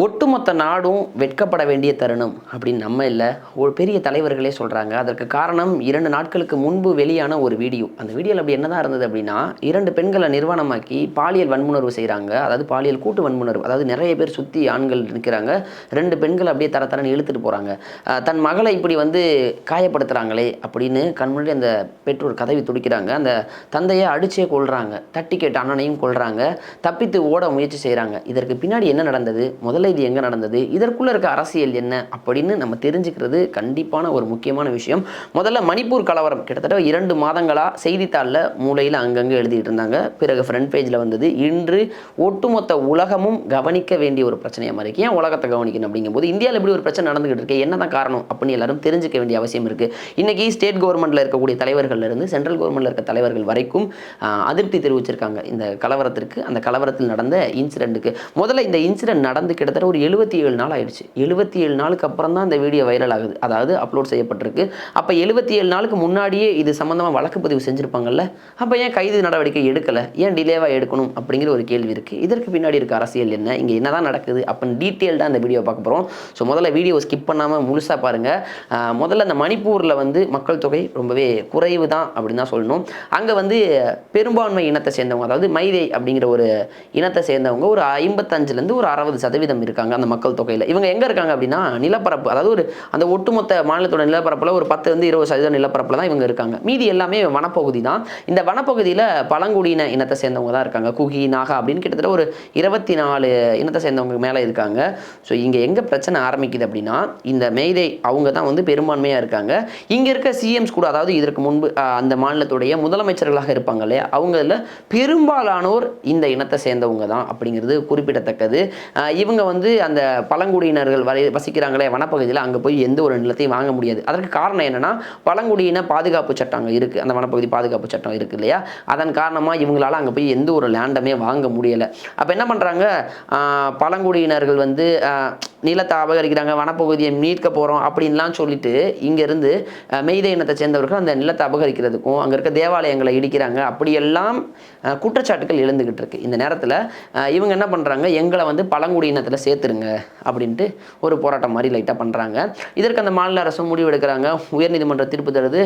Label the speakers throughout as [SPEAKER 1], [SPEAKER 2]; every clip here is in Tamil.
[SPEAKER 1] ஒட்டுமொத்த நாடும் வெட்கப்பட வேண்டிய தருணம் அப்படின்னு நம்ம இல்லை ஒரு பெரிய தலைவர்களே சொல்கிறாங்க அதற்கு காரணம் இரண்டு நாட்களுக்கு முன்பு வெளியான ஒரு வீடியோ. அந்த வீடியோவில் அப்படி என்னதான் இருந்தது அப்படின்னா இரண்டு பெண்களை நிர்வாணமாக்கி பாலியல் வன்முணர்வு செய்கிறாங்க அதாவது பாலியல் கூட்டு வன்முணர்வு. அதாவது நிறைய பேர் சுற்றி ஆண்கள் நிற்கிறாங்க ரெண்டு பெண்கள் அப்படியே தர தரன்னு இழுத்துட்டு போகிறாங்க தன் மகளை இப்படி வந்து காயப்படுத்துகிறாங்களே அப்படின்னு கண்முன்னாடி அந்த பெற்றோர் கதவி துடிக்கிறாங்க. அந்த தந்தையை அடிச்சே கொள்கிறாங்க தட்டி கேட்ட அண்ணனையும் கொள்கிறாங்க தப்பித்து ஓட முயற்சி செய்கிறாங்க இதற்கு பின்னாடி என்ன நடந்தது? முதல்ல இது எங்கே நடந்தது? இதற்குள்ளே இருக்க அரசியல் என்ன? அப்படின்னு நம்ம தெரிஞ்சுக்கிறது கண்டிப்பான ஒரு முக்கியமான விஷயம். முதல்ல மணிப்பூர் கலவரம். கிட்டத்தட்ட இரண்டு மாதங்களாக செய்தித்தாளில் மூலையில் அங்கங்கே எழுதிட்டு இருந்தாங்க. பிறகு ஃப்ரண்ட் பேஜில் வந்தது. இன்று ஒட்டுமொத்த உலகமும் கவனிக்க வேண்டிய ஒரு பிரச்சனையாக மாதிரி இருக்கு. ஏன் உலகத்தை கவனிக்கணும்? அப்படிங்கும்போது இந்தியாவில் இப்படி ஒரு பிரச்சனை நடந்துகிட்டு இருக்கு. என்னதான் காரணம் அப்படின்னு எல்லாரும் தெரிஞ்சுக்க வேண்டிய அவசியம் இருக்குது இன்னைக்கு ஸ்டேட் கவர்மெண்ட்டில் இருக்கக்கூடிய தலைவர்கள் இருந்து சென்ட்ரல் கவர்மெண்ட்டில் இருக்க தலைவர்கள் வரைக்கும் அதிருப்தி தெரிவிச்சிருக்காங்க. இந்த கலவரத்திற்கு அந்த கலவரத்தில் நடந்த இன்சிடென்ட்டுக்கு முதல்ல இந்த இன்சிடென்ட் நடந்து கிட்டத்தட்ட ஒரு எழுபத்தி ஏழு நாள் ஆயிடுச்சு. எழுபத்தி ஏழு நாளுக்கு அப்புறம் தான் இந்த வீடியோ வைரல் ஆகுது. அதாவது அப்லோட் செய்யப்பட்டிருக்கு. அப்போ எழுபத்தி ஏழு நாளுக்கு முன்னாடியே இது சம்மந்தமாக வழக்கு பதிவு செஞ்சுருப்பாங்கல்ல? அப்போ ஏன் கைது நடவடிக்கை எடுக்கலை? ஏன் டிலேவாக எடுக்கணும்? அப்படிங்கிற ஒரு கேள்வி இருக்குது இதற்கு பின்னாடி இருக்க அரசியல் என்ன? இங்கே என்னதான் நடக்குது? அப்படின்னு டீட்டெயில்டாக அந்த வீடியோ பார்க்க போகிறோம் ஸோ முதல்ல வீடியோ ஸ்கிப் பண்ணாமல் முழுசாக பாருங்கள் முதல்ல இந்த மணிப்பூரில் வந்து மக்கள் தொகை ரொம்பவே குறைவு தான் அப்படின்னு தான் சொல்லணும். அங்கே வந்து பெரும்பான்மை இனத்தை சேர்ந்தவங்க அதாவது மைதை அப்படிங்கிற ஒரு இனத்தை சேர்ந்தவங்க ஒரு ஐம்பத்தஞ்சுலேருந்து ஒரு அறுபது சதவீதம் இருக்காங்க அந்த மக்கள் தொகையில். இவங்க எங்கே இருக்காங்க அப்படின்னா நிலப்பரப்பு அதாவது ஒரு அந்த ஒட்டுமொத்த மாநிலத்தோட நிலப்பரப்பில் ஒரு பத்துலேருந்து இருபது சதவீதம் நிலப்பரப்பில் தான் இவங்க இருக்காங்க. மீதி எல்லாமே வனப்பகுதி தான். இந்த வனப்பகுதியில் பழங்குடியின இனத்தை சேர்ந்தவங்க தான் இருக்காங்க. குகி நாகா அப்படின்னு கிட்டத்தட்ட ஒரு இருபத்தி நாலு இனத்தை சேர்ந்தவங்க மேலே இருக்காங்க. ஸோ இங்கே எங்கே பிரச்சனை ஆரம்பிக்குது அப்படின்னா இந்த மெய்தை அவங்க தான் வந்து பெரும்பான்மையாக இருக்காங்க. இங்கே இருக்க சிஎம்ஸ் கூட அதாவது இதற்கு முன்பு அந்த மாநிலத்துடைய முதலமைச்சர்களாக இருப்பாங்க இல்லையா? அவங்கள பெரும்பாலானோர் இந்த இனத்தை சேர்ந்தவங்க தான் அப்படிங்கிறது குறிப்பிடத்தக்கது. இவங்க வந்து அந்த பழங்குடியினர்கள் வரை வசிக்கிறாங்களே வனப்பகுதியில் அங்கே போய் எந்த ஒரு நிலத்தையும் வாங்க முடியாது. அதற்கு காரணம் என்னென்னா பழங்குடியின பாதுகாப்பு சட்டம் அங்கே இருக்குது அந்த வனப்பகுதி பாதுகாப்பு சட்டம் இருக்குது இல்லையா? அதன் காரணமாக இவங்களால் அங்கே போய் எந்த ஒரு லேண்டமே வாங்க முடியலை. அப்போ என்ன பண்ணுறாங்க பழங்குடியினர்கள் வந்து நிலத்தை அபகரிக்கிறாங்க வனப்பகுதியை மீட்க போகிறோம் அப்படின்லாம் சொல்லிட்டு இங்கேருந்து மெய்த இனத்தை சேர்ந்தவர்கள் அந்த நிலத்தை அபகரிக்கிறதுக்கும் அங்கே இருக்க தேவாலயங்களை இடிக்கிறாங்க. அப்படியெல்லாம் குற்றச்சாட்டுகள் எழுந்துக்கிட்டு இருக்கு. இந்த நேரத்தில் இவங்க என்ன பண்ணுறாங்க எங்களை வந்து பழங்குடியினத்தில் சேர்த்துருங்க அப்படின்ட்டு ஒரு போராட்டம் மாதிரி லைட்டாக பண்ணுறாங்க இதற்கு அந்த மாநில அரசும் முடிவெடுக்கிறாங்க உயர்நீதிமன்ற தீர்ப்பு தருது.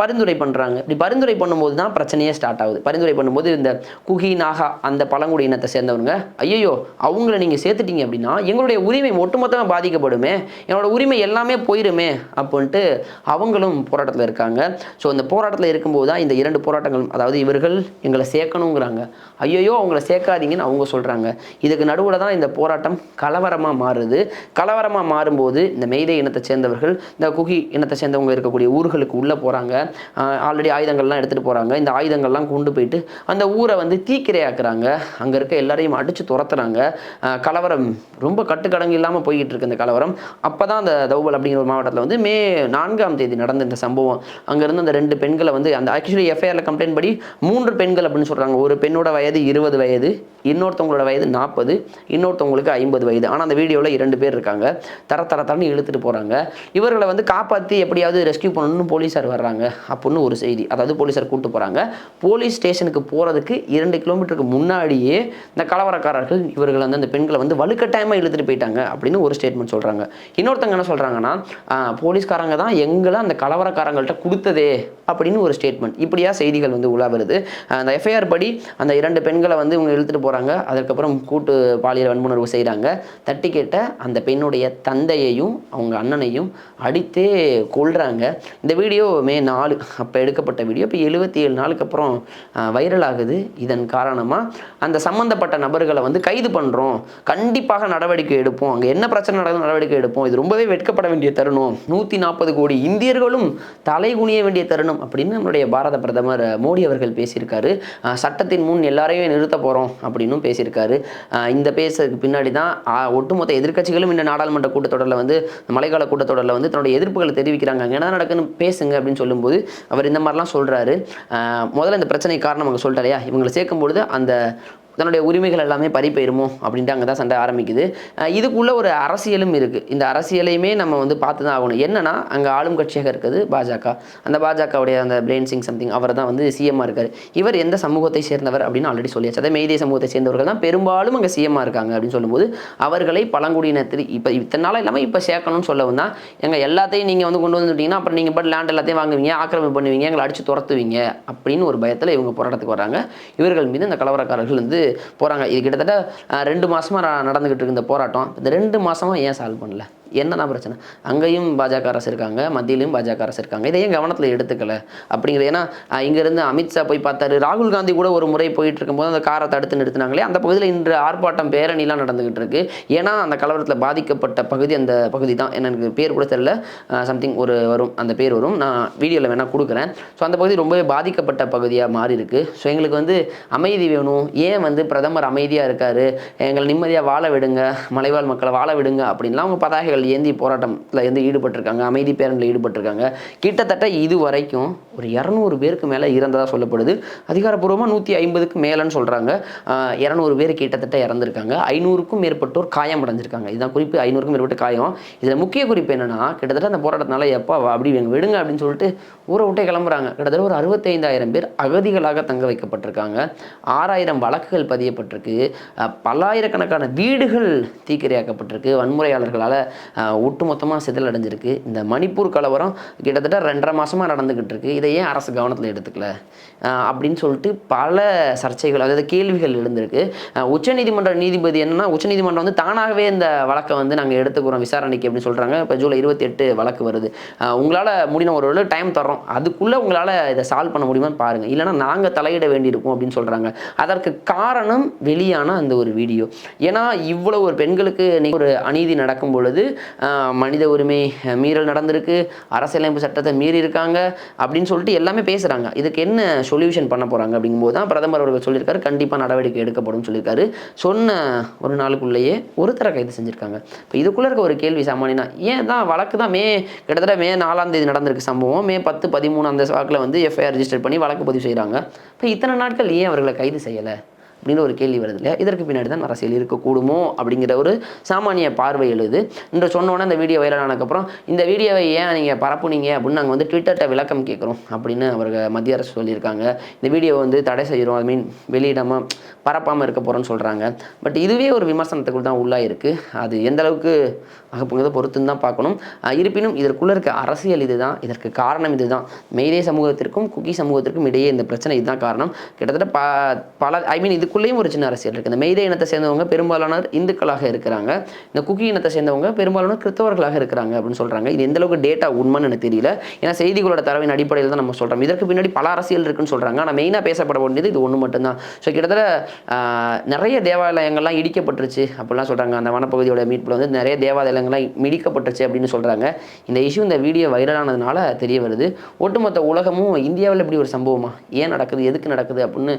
[SPEAKER 1] பரிந்துரை பண்ணுறாங்க இப்படி பரிந்துரை பண்ணும்போது தான் பிரச்சனையே ஸ்டார்ட் ஆகுது. பரிந்துரை பண்ணும்போது இந்த குகி நாகா அந்த பழங்குடியினத்தை சேர்ந்தவங்க ஐயோ அவங்கள நீங்கள் சேர்த்துட்டீங்க அப்படின்னா எங்களுடைய உரிமை ஒட்டுமொத்தமாக பாதிக்கப்படுமே. என்னோட உரிமை எல்லாமே போயிருமே. அப்படின்ட்டு அவங்களும் போராட்டத்தில் இருக்காங்க. ஸோ அந்த போராட்டத்தில் இருக்கும்போது தான் இந்த இரண்டு போராட்டங்களும் அதாவது இவர்கள் எங்களை சேர்க்கணுங்கிறாங்க. ஐயோ அவங்கள சேர்க்காதீங்கன்னு அவங்க சொல்கிறாங்க இதுக்கு நடுவில் தான் இந்த போராட்டம் கலவரமாக மாறுது. கலவரமாக மாறும்போது இந்த மெய்தை இனத்தை சேர்ந்தவர்கள் இந்த குகி இனத்தை சேர்ந்தவங்க இருக்கக்கூடிய ஊர்களுக்கு உள்ளே போகிறாங்க ஆல்ரெடி ஆயுதங்கள்லாம் எடுத்துகிட்டு போகிறாங்க இந்த ஆயுதங்கள்லாம் கொண்டு போயிட்டு அந்த ஊரை வந்து தீக்கிரையாக்குறாங்க. அங்கே இருக்க எல்லாரையும் அடித்து துரத்துறாங்க. கலவரம் ரொம்ப கட்டுக்கடங்கு இல்லாமல் போய்கிட்டு இருக்கு இந்த கலவரம். அப்போ தான் அந்த தௌபல் அப்படிங்கிற ஒரு மாவட்டத்தில் வந்து மே நான்காம் தேதி நடந்த இந்த சம்பவம். அங்கேருந்து அந்த ரெண்டு பெண்களை வந்து அந்த ஆக்சுவலி எஃப்ஐஆரில் கம்ப்ளைண்ட் படி மூன்று பெண்கள் அப்படின்னு சொல்கிறாங்க ஒரு பெண்ணோட வயது இருபது வயது இன்னொருத்தவங்களோட வயது நாற்பது இன்னொருத்தவங்களுக்கு ஐம்பது வயது. ஆனால் அந்த வீடியோவில் இரண்டு பேர் இருக்காங்க. தர தர தரன்னு இழுத்துட்டு போகிறாங்க இவர்களை வந்து காப்பாற்றி எப்படியாவது ரெஸ்கியூ பண்ணணும்னு போலீஸார் வர்றாங்க அப்படின்னு ஒரு செய்தி. அதாவது போலீஸார் கூப்பிட்டு போகிறாங்க போலீஸ் ஸ்டேஷனுக்கு போகிறதுக்கு இரண்டு கிலோமீட்டருக்கு முன்னாடியே இந்த கலவரக்காரர்கள் இவர்கள் வந்து அந்த பெண்களை வந்து வலுக்கட்டாயமாக இழுத்துட்டு போயிட்டாங்க அப்படின்னு ஒரு ஸ்டேட்மெண்ட் சொல்கிறாங்க இன்னொருத்தங்க என்ன சொல்கிறாங்கன்னா போலீஸ்காரங்க தான் எங்களை அந்த கலவரக்காரங்கள்ட்ட கொடுத்ததே அப்படின்னு ஒரு ஸ்டேட்மெண்ட் இப்படியா செய்திகள் வந்து உலா வருது. அந்த எஃப்ஐஆர் படி அந்த இரண்டு பெண்களை வந்து இவங்க இழுத்துட்டு போகிறாங்க அதுக்கப்புறம் கூட்டு பாலியல் வன்முணர்வு செய்கிறாங்க தட்டி கேட்ட அந்த பெண்ணுடைய தந்தையையும் அவங்க அண்ணனையும் அடித்தே கொள்கிறாங்க இந்த வீடியோ மே நாலு அப்போ எடுக்கப்பட்ட வீடியோ. இப்போ எழுபத்தி ஏழு நாளுக்கு அப்புறம் வைரல் ஆகுது. இதன் காரணமாக அந்த சம்மந்தப்பட்ட நபர்களை வந்து கைது பண்ணுறோம் கண்டிப்பாக நடவடிக்கை எடுப்போம். அங்கே என்ன பிரச்சனை நடந்த நடவடிக்கை எடுப்போம். இது ரொம்பவே வெட்கப்பட வேண்டிய தருணம். நூற்றி நாற்பது கோடி இந்தியர்களும் தலை குனிய வேண்டிய தருணம் அப்படின்னு நம்மளுடைய பாரத பிரதமர் மோடி அவர்கள் பேசியிருக்காரு. சட்டத்தின் முன் எல்லாரையும் நிறுத்த போகிறோம் அப்படின்னும் பேசியிருக்காரு. இந்த பேசுறதுக்கு பின்னாடி தான் ஒட்டுமொத்த எதிர்க்கட்சிகளும் இந்த நாடாளுமன்ற கூட்டத்தொடரில் வந்து மழைக்கால கூட்டத்தொடரில் வந்து தன்னுடைய எதிர்ப்புகளை தெரிவிக்கிறாங்க. அங்கே என்ன நடக்குன்னு பேசுங்க அப்படின்னு சொல்லும்போது அவர் இந்த மாதிரிலாம் சொல்கிறாரு முதல்ல இந்த பிரச்சனை காரணம் அவங்க சொல்லிட்டாரையா இவங்களை சேர்க்கும்பொழுது அந்த தன்னுடைய உரிமைகள் எல்லாமே பறி அப்படின்ட்டு அங்கே தான் சண்டை ஆரம்பிக்குது. இதுக்குள்ளே இதுக்குள்ள ஒரு அரசியலும் இருக்குது இந்த அரசியலையுமே நம்ம வந்து பார்த்து தான் ஆகணும். என்னன்னா அங்கே ஆளும் கட்சியாக இருக்குது பாஜக. அந்த பாஜகவுடைய அந்த பிரேன் சிங் சம்திங் அவர் தான் வந்து சிஎம்மாக இருக்கார். இவர் எந்த சமூகத்தை சேர்ந்தவர் அப்படின்னு ஆல்ரெடி சொல்லியாச்சு. அதே மெய்தே சமூகத்தை சேர்ந்தவர்கள் தான் பெரும்பாலும் அங்கே சிஎம்மாக இருக்காங்க அப்படின்னு சொல்லும்போது அவர்களை பழங்குடியினத்தில் இப்போ இத்தனை நாளாக இல்லாமல் இப்போ சேர்க்கணும்னு சொல்லவும் தான் எங்கள் எல்லாத்தையும் நீங்கள் வந்து கொண்டு வந்துட்டீங்கன்னா அப்புறம் நீங்கள் பட் லேண்ட் எல்லாத்தையும் வாங்குவீங்க ஆக்கிரமிப்பு பண்ணுவீங்க எங்களை அடித்து துரத்துவீங்க அப்படின்னு ஒரு பயத்தில் இவங்க போராட்டத்துக்கு வராங்க இவர்கள் மீது இந்த கலவரக்காரர்கள் வந்து போகிறாங்க இது கிட்டத்தட்ட ரெண்டு மாசமா நடந்துகிட்டு இருக்கு இந்த போராட்டம். இந்த ரெண்டு மாசமா ஏன் சால்வ் பண்ணல? என்னதான் பிரச்சனை? அங்கேயும் பாஜக அரசு இருக்காங்க மத்தியிலையும் பாஜக அரசு இருக்காங்க. இதை ஏன் கவனத்தில் எடுத்துக்கல? அப்படிங்கிறது ஏன்னா இங்கேருந்து அமித்ஷா போய் பார்த்தாரு. ராகுல் காந்தி கூட ஒரு முறை போயிட்டு இருக்கும்போது அந்த காரை தடுத்து நிறுத்தினாங்களே அந்த பகுதியில் இன்று ஆர்ப்பாட்டம் பேரணிலாம் நடந்துகிட்டு இருக்கு. ஏன்னா அந்த கலவரத்தில் பாதிக்கப்பட்ட பகுதி அந்த பகுதி தான். எனக்கு பேர் கூட தெரியல. சம்திங் ஒரு வரும் அந்த பேர் வரும். நான் வீடியோவில் வேணால் கொடுக்குறேன். ஸோ அந்த பகுதி ரொம்பவே பாதிக்கப்பட்ட பகுதியாக மாறி இருக்கு. ஸோ எங்களுக்கு வந்து அமைதி வேணும். ஏன் வந்து பிரதமர் அமைதியாக இருக்காரு? எங்களை நிம்மதியாக வாழ விடுங்க. மலைவாழ் மக்களை வாழ விடுங்க அப்படின்லாம் அவங்க பதாகைகள் ஏந்தி போராட்டத்தில் வந்து ஈடுபட்டிருக்காங்க அமைதி பேரணியில் ஈடுபட்டிருக்காங்க. கிட்டத்தட்ட இது வரைக்கும் ஒரு இரநூறு பேருக்கு மேலே இறந்ததாக சொல்லப்படுது. அதிகாரப்பூர்வமாக நூற்றி ஐம்பதுக்கு மேலேன்னு சொல்கிறாங்க இரநூறு பேர் கிட்டத்தட்ட இறந்துருக்காங்க. ஐநூறுக்கும் மேற்பட்டோர் காயம் அடைஞ்சிருக்காங்க இதுதான் குறிப்பு. ஐநூறுக்கும் மேற்பட்ட காயம். இதில் முக்கிய குறிப்பு என்னென்னா கிட்டத்தட்ட அந்த போராட்டத்தினால எப்போ அப்படி எங்கள் விடுங்க அப்படின்னு சொல்லிட்டு ஊரை விட்டே கிளம்புறாங்க. கிட்டத்தட்ட ஒரு அறுபத்தைந்தாயிரம் பேர் அகதிகளாக தங்க வைக்கப்பட்டிருக்காங்க. ஆறாயிரம் வழக்குகள் பதியப்பட்டிருக்கு. பல்லாயிரக்கணக்கான வீடுகள் தீக்கிரையாக்கப்பட்டிருக்கு. வன்முறையாளர்களால் ஒட்டுமொத்தமாக சிதல் அடைஞ்சிருக்கு. இந்த மணிப்பூர் கலவரம் கிட்டத்தட்ட ரெண்டரை மாதமாக நடந்துக்கிட்டு இருக்கு. இதை ஏன் அரசு கவனத்தில் எடுத்துக்கல? அப்படின்னு சொல்லிட்டு பல சர்ச்சைகள் அதாவது கேள்விகள் எழுந்திருக்கு. உச்சநீதிமன்ற நீதிபதி என்னன்னா உச்சநீதிமன்றம் வந்து தானாகவே இந்த வழக்கை வந்து நாங்கள் எடுத்துக்கிறோம் விசாரணைக்கு அப்படின்னு சொல்கிறாங்க இப்போ ஜூலை இருபத்தி எட்டு வழக்கு வருது. உங்களால் முடின ஒரு டைம் தர்றோம். அதுக்குள்ளே உங்களால் இதை சால்வ் பண்ண முடியுமான்னு பாருங்கள் இல்லைன்னா நாங்கள் தலையிட வேண்டியிருக்கும் அப்படின்னு சொல்கிறாங்க அதற்கு காரணம் வெளியான அந்த ஒரு வீடியோ ஏன்னா இவ்வளோ ஒரு பெண்களுக்கு இன்னைக்கு ஒரு அநீதி நடக்கும் பொழுது மனித உரிமை மீறல் நடந்திருக்கு அரசியலமைப்பு சட்டத்தை மீறி இருக்காங்க அப்படின்னு சொல்லிட்டு எல்லாமே பேசுகிறாங்க இதுக்கு என்ன சொல்யூஷன் பண்ண போகிறாங்க அப்படிங்கும்போது தான் பிரதமர் அவர்கள் சொல்லியிருக்காரு கண்டிப்பாக நடவடிக்கை எடுக்கப்படும் சொல்லியிருக்காரு. சொன்ன ஒரு நாளுக்குள்ளேயே ஒருத்தரை கைது செஞ்சுருக்காங்க. இப்போ இதுக்குள்ளே இருக்க ஒரு கேள்வி சாமானியனா ஏன் தான் வழக்கு தான் மே கிட்டத்தட்ட மே நாலாம் தேதி நடந்திருக்கு சம்பவம். மே பத்து பதிமூணு அந்த வாக்கில் வந்து எஃப்ஐஆர் ரிஜிஸ்டர் பண்ணி வழக்கு பதிவு செய்கிறாங்க இப்போ இத்தனை நாட்கள் ஏன் அவர்களை கைது செய்யலை? அப்படின்னு ஒரு கேள்வி வருது இல்லையா? இதற்கு பின்னாடி தான் அரசியல் இருக்கக்கூடுமோ அப்படிங்கிற ஒரு சாமானிய பார்வை எழுது. இன்று சொன்னோன்னே இந்த வீடியோ வைரல் ஆனதுக்கப்புறம் இந்த வீடியோவை ஏன் நீங்கள் பரப்புனீங்க அப்படின்னு நாங்கள் வந்து ட்விட்டர்கிட்ட விளக்கம் கேட்குறோம் அப்படின்னு அவர்கள் மத்திய அரசு சொல்லியிருக்காங்க. இந்த வீடியோவை வந்து தடை செய்கிறோம் ஐ மீன் வெளியிடாமல் பரப்பாமல் இருக்க போகிறோன்னு சொல்கிறாங்க பட் இதுவே ஒரு விமர்சனத்துக்குள் தான் உள்ளாக இருக்குது அது எந்த அளவுக்கு அகப்புங்கிறத பொறுத்துன்னு தான் பார்க்கணும். இருப்பினும் இதற்குள்ளே இருக்க அரசியல் இதுதான். இதற்கு காரணம் இதுதான். மெய்தே சமூகத்திற்கும் குக்கி சமூகத்திற்கும் இடையே இந்த பிரச்சனை இதுதான் காரணம். கிட்டத்தட்ட ப பல ஐ மீன் இதுக்குள்ளேயும் ஒரு சின்ன அரசியல் இருக்குது இந்த மெய்தே இனத்தை சேர்ந்தவங்க பெரும்பாலானோர் இந்துக்களாக இருக்கிறாங்க. இந்த குக்கி இனத்தை சேர்ந்தவங்க பெரும்பாலானோர் கிறிஸ்தவர்களாக இருக்கிறாங்க அப்படின்னு சொல்கிறாங்க இது எந்த அளவுக்கு டேட்டா உண்மைன்னு எனக்கு தெரியல. ஏன்னா செய்திகளோட தரவின் அடிப்படையில் தான் நம்ம சொல்கிறோம் இதற்கு பின்னாடி பல அரசியல் இருக்குன்னு சொல்கிறாங்க ஆனால் மெயினாக பேசப்பட வேண்டியது இது ஒன்று மட்டும்தான். ஸோ கிட்டத்தட்ட நிறைய தேவாலயங்கள்லாம் இடிக்கப்பட்டுருச்சு அப்படிலாம் சொல்கிறாங்க அந்த வனப்பகுதியோட மீட்பில் வந்து நிறைய தேவாலயங்கள்லாம் இடிக்கப்பட்டுருச்சு அப்படின்னு சொல்கிறாங்க இந்த இஷ்யூ இந்த வீடியோ வைரலானதுனால தெரிய வருது. ஒட்டுமொத்த உலகமும் இந்தியாவில் இப்படி ஒரு சம்பவமா ஏன் நடக்குது? எதுக்கு நடக்குது? அப்படின்னு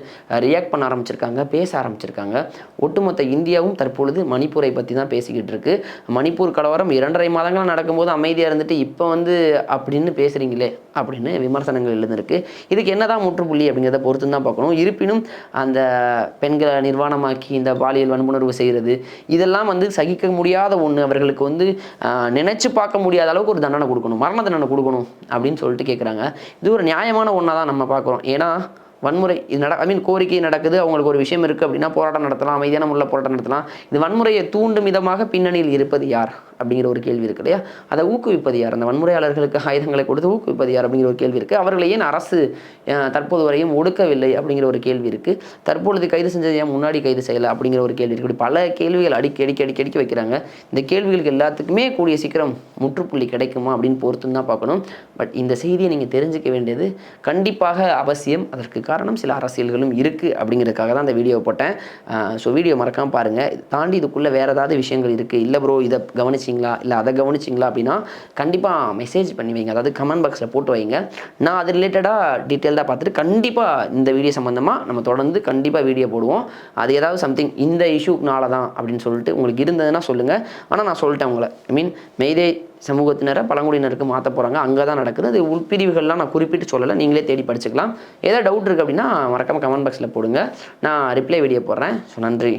[SPEAKER 1] ரியாக்ட் பண்ண ஆரம்பிச்சிருக்காங்க. பேச ஆரம்பிச்சிருக்காங்க. ஒட்டுமொத்த இந்தியாவும் தற்பொழுது மணிப்பூரை பற்றி தான் பேசிக்கிட்டு இருக்கு. மணிப்பூர் கலவரம் இரண்டரை மாதங்களாக நடக்கும்போது அமைதியாக இருந்துட்டு இப்போ வந்து அப்படின்னு பேசுகிறீங்களே அப்படின்னு விமர்சனங்கள் எழுந்திருக்கு. இதுக்கு என்னதான் முற்றுப்புள்ளி அப்படிங்கிறத பொறுத்து தான் பார்க்கணும். இருப்பினும் அந்த பெண்களை நிர்வாணமாக்கி இந்த பாலியல் வன்புணர்வு செய்கிறது இதெல்லாம் வந்து சகிக்க முடியாத ஒன்று அவர்களுக்கு வந்து ஆஹ், நினைச்சு பார்க்க முடியாத அளவுக்கு ஒரு தண்டனை கொடுக்கணும். மரண தண்டனை கொடுக்கணும் அப்படின்னு சொல்லிட்டு கேட்குறாங்க இது ஒரு நியாயமான ஒன்றா தான் நம்ம பார்க்குறோம். ஏன்னா வன்முறை இது நட ஐ மீன் கோரிக்கை நடக்குது அவங்களுக்கு ஒரு விஷயம் இருக்குது அப்படின்னா போராட்டம் நடத்தலாம் அமைதியான முறையில் போராட்டம் நடத்தலாம். இது வன்முறையை தூண்டும் விதமாக பின்னணியில் இருப்பது யார்? அப்படிங்கிற ஒரு கேள்வி இருக்கு இல்லையா? அதை ஊக்குவிப்பது யார்? அந்த வன்முறையாளர்களுக்கு ஆயுதங்களை கொடுத்து ஊக்குவிப்பது யார்? அப்படிங்கிற ஒரு கேள்வி இருக்குது அவர்களை ஏன் அரசு தற்போது வரையும் ஒடுக்கவில்லை? அப்படிங்கிற ஒரு கேள்வி இருக்குது தற்பொழுது கைது செஞ்சது ஏன் முன்னாடி கைது செய்யலை? அப்படிங்கிற ஒரு கேள்வி இருக்குது இப்படி பல கேள்விகள் அடிக்க அடிக்க அடிக்க அடிக்க வைக்கிறாங்க. இந்த கேள்விகளுக்கு எல்லாத்துக்குமே கூடிய சீக்கிரம் முற்றுப்புள்ளி கிடைக்குமா அப்படின்னு பொறுத்து தான் பார்க்கணும். பட் இந்த செய்தியை நீங்கள் தெரிஞ்சுக்க வேண்டியது கண்டிப்பாக அவசியம். அதற்கு காரணம் சில அரசியல்களும் இருக்குது அப்படிங்கிறதுக்காக தான் அந்த வீடியோ போட்டேன். ஸோ வீடியோ மறக்காமல் பாருங்கள் தாண்டி இதுக்குள்ளே வேறு ஏதாவது விஷயங்கள் இருக்குது இல்லை ப்ரோ இதை கவனிச்சிங்களா? இல்லை அதை கவனிச்சிங்களா அப்படின்னா கண்டிப்பாக மெசேஜ் பண்ணி வைங்க. அதாவது கமெண்ட் பாக்ஸில் போட்டு வைங்க. நான் அது ரிலேட்டடாக டீட்டெயில்டாக பார்த்துட்டு கண்டிப்பாக இந்த வீடியோ சம்மந்தமாக நம்ம தொடர்ந்து கண்டிப்பாக வீடியோ போடுவோம். அது ஏதாவது சம்திங் இந்த இஷ்யூனால தான் அப்படின்னு சொல்லிட்டு உங்களுக்கு இருந்ததுன்னா சொல்லுங்கள் ஆனால் நான் சொல்லிட்டேன் உங்களை. ஐ மீன் மெய்தே சமூகத்தினரை பழங்குடியினருக்கு மாற்ற போகிறாங்க அங்கே தான் நடக்குது. அது உள்பிரிவுகள்லாம் நான் குறிப்பிட்டு சொல்லலை. நீங்களே தேடி படிச்சுக்கலாம். ஏதாவது டவுட் இருக்குது அப்படின்னா மறக்காமல் கமெண்ட் பாக்ஸில் போடுங்க. நான் ரிப்ளை வீடியோ போடுறேன். ஸோ நன்றி.